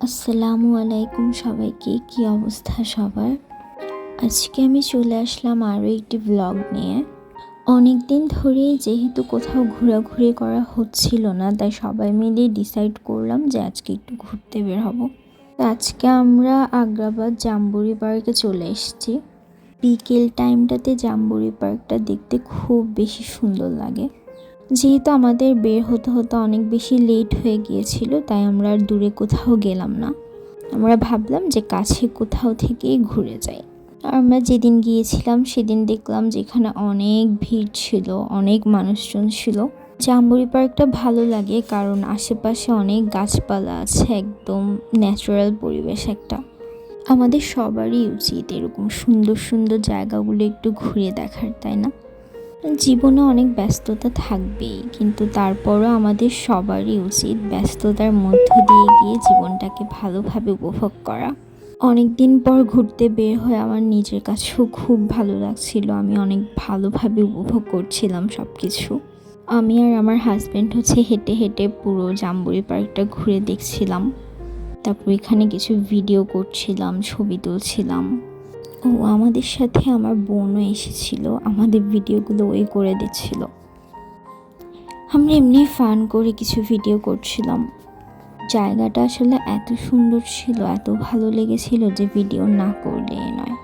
আসসালামু আলাইকুম সবাইকে, কি অবস্থা সবার? আজকে আমি চলে আসলাম আরও একটি ব্লগ নিয়ে। অনেক দিন ধরেই যেহেতু কোথাও ঘোরাঘুরি করা হচ্ছিল না, তাই সবাই মিলে ডিসাইড করলাম যে আজকে একটু ঘুরতে বের হব। আজকে আমরা আগ্রাবাদ জাম্বুরি পার্কে চলে এসেছি। বিকেল টাইমটাতে জাম্বুরি পার্কটা দেখতে খুব বেশি সুন্দর লাগে। যেহেতু আমাদের বের হতে হতে অনেক বেশি লেট হয়ে গিয়েছিল, তাই আমরা আর দূরে কোথাও গেলাম না। আমরা ভাবলাম যে কাছে কোথাও থেকেই ঘুরে যাই। আর আমরা যেদিন গিয়েছিলাম সেদিন দেখলাম যেখানে অনেক ভিড় ছিল, অনেক মানুষজন ছিল। জাম্বুরি পার্কটা ভালো লাগে কারণ আশেপাশে অনেক গাছপালা আছে, একদম ন্যাচারাল পরিবেশ একটা। আমাদের সবারই উচিত এরকম সুন্দর সুন্দর জায়গাগুলো একটু ঘুরে দেখার, তাই না? জীবনে অনেক ব্যস্ততা থাকবেই, কিন্তু তারপরও আমাদের সবারই উচিত ব্যস্ততার মধ্য দিয়ে গিয়ে জীবনটাকে ভালোভাবে উপভোগ করা। অনেক দিন পর ঘুরতে বের হয়ে আমার নিজের কাছেও খুব ভালো লাগছিল, আমি অনেক ভালোভাবে উপভোগ করছিলাম সব কিছু আমি আর আমার হাজব্যান্ড হচ্ছে হেঁটে হেঁটে পুরো জাম্বুরি পার্কটা ঘুরে দেখছিলাম। তারপর এখানে কিছু ভিডিও করছিলাম, ছবি তুলছিলাম। ও আমাদের সাথে আমার বোনও এসেছিল, আমাদের ভিডিওগুলো ওই করে দিচ্ছিল। আমরা এমনি ফান করে কিছু ভিডিও করছিলাম। জায়গাটা আসলে এত সুন্দর ছিল, এত ভালো লেগেছিল যে ভিডিও না করলে নয়।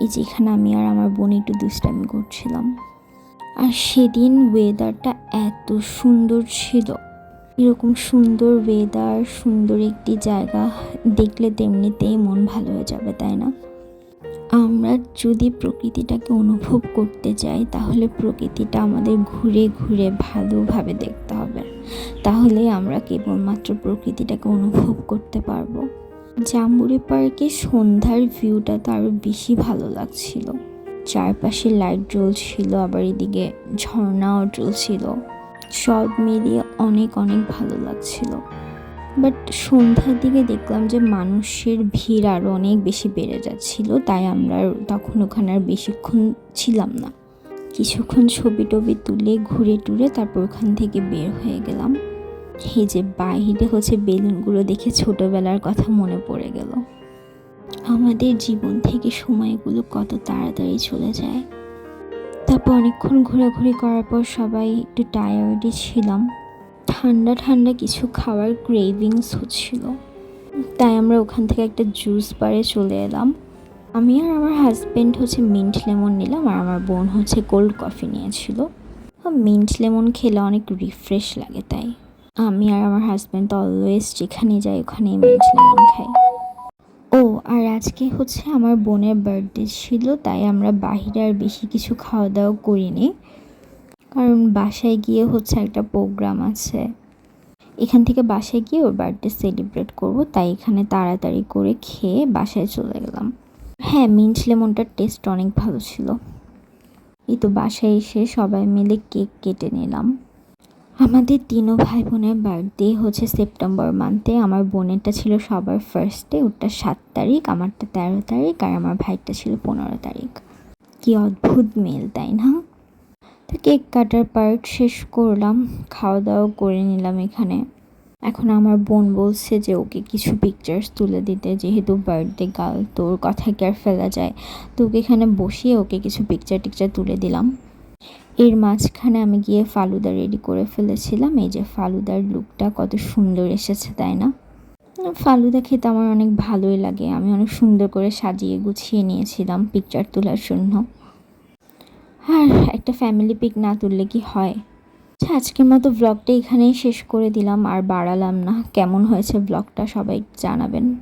এই যেখানে আমি আর আমার বোন একটু দুষ্টামি করছিলাম। আর সেদিন ওয়েদারটা এত সুন্দর ছিল। এরকম সুন্দর ওয়েদার সুন্দর একটি জায়গা, দেখলে তেমনিতেই মন ভালো হয়ে যাবে, তাই না? আমরা যদি প্রকৃতিটাকে অনুভব করতে চাই তাহলে প্রকৃতিটা আমাদের ঘুরে ঘুরে ভালোভাবে দেখতে হবে। তাহলে আমরা কেবলমাত্র প্রকৃতিটাকে অনুভব করতে পারব। জাম্বুরি পার্কে সন্ধ্যার ভিউটা তো আরও বেশি ভালো লাগছিল। চারপাশে লাইট জ্বলছিল, আবার এদিকে ঝর্ণাও জ্বলছিল। সব মিলিয়ে অনেক অনেক ভালো লাগছিল। বাট সন্ধ্যার দিকে দেখলাম যে মানুষের ভিড় আরও অনেক বেশি বেড়ে যাচ্ছিল, তাই আমরা তখন ওখানে আর বেশিক্ষণ ছিলাম না। কিছুক্ষণ ছবি টবি তুলে ঘুরে টুরে তারপর ওখান থেকে বের হয়ে গেলাম। এই যে বাইরে হচ্ছে বেলুনগুলো দেখে ছোটোবেলার কথা মনে পড়ে গেল। আমাদের জীবন থেকে সময়গুলো কত তাড়াতাড়ি চলে যায়। তারপর অনেকক্ষণ ঘোরাঘুরি করার পর সবাই একটু টায়ার্ডই ছিলাম। ঠান্ডা ঠান্ডা কিছু খাওয়ার ক্রেভিংস হচ্ছিল। তাই আমরা ওখান থেকে একটা জুস বারে চলে এলাম। আমি আর আমার হাজব্যান্ড হচ্ছে মিন্ট লেমন নিলাম আর আমার বোন হচ্ছে কোল্ড কফি নিয়েছিল। মিন্ট লেমন খেলে অনেক রিফ্রেশ লাগে তাই। আমি আর আমার হাজব্যান্ড তো অলওয়েজ যেখানে যাই ওখানেই মিন্ট লেমন খাই। ও, আর আজকে হচ্ছে আমার বোনের বার্থডে ছিল, তাই আমরা বাহিরে আর বেশি কিছু খাওয়া দাওয়া করিনি। কারণ বাসায় গিয়ে হচ্ছে একটা প্রোগ্রাম আছে। এখান থেকে বাসায় গিয়ে ওর বার্থডে সেলিব্রেট করব, তাই এখানে তাড়াতাড়ি করে খেয়ে বাসায় চলে গেলাম। হ্যাঁ মিন্ট লেমনটার টেস্ট অনেক ভালো ছিল। এই তো বাসায় এসে সবাই মিলে কেক কেটে নিলাম। আমাদের তিনও ভাই বোনের বার্থডে হচ্ছে সেপ্টেম্বর মান্থে আমার বোনেরটা ছিল সবার ফার্স্টে ওটা সাত তারিখ, আমারটা তেরো তারিখ, আর আমার ভাইটা ছিল পনেরো তারিখ। কি অদ্ভুত মেল, তাই না? কেক কাটার পার্ট শেষ করলাম খাওয়া দাওয়া করে নিলাম এখানে। এখন আমার বোন বলছে যে ওকে কিছু পিকচার্স তুলে দিতে, যেহেতু বার্থডে গার্ল তোর কথা কি আর ফেলা যায়? তো ওকে এখানে বসিয়ে ওকে কিছু পিকচার টিকচার তুলে দিলাম। এর মাঝখানে আমি গিয়ে ফালুদা রেডি করে ফেলেছিলাম, এই যে ফালুদার লুকটা কত সুন্দর এসেছে, তাই না? ফালুদা খেতে আমার অনেক ভালোই লাগে, আমি অনেক সুন্দর করে সাজিয়ে গুছিয়ে নিয়েছিলাম পিকচার তোলার জন্য। আর একটা ফ্যামিলি পিক না তুললে কি হয়? আচ্ছা আজকের মতো ব্লগটা এখানেই শেষ করে দিলাম, আর বাড়ালাম না। কেমন হয়েছে ব্লগটা সবাই জানাবেন।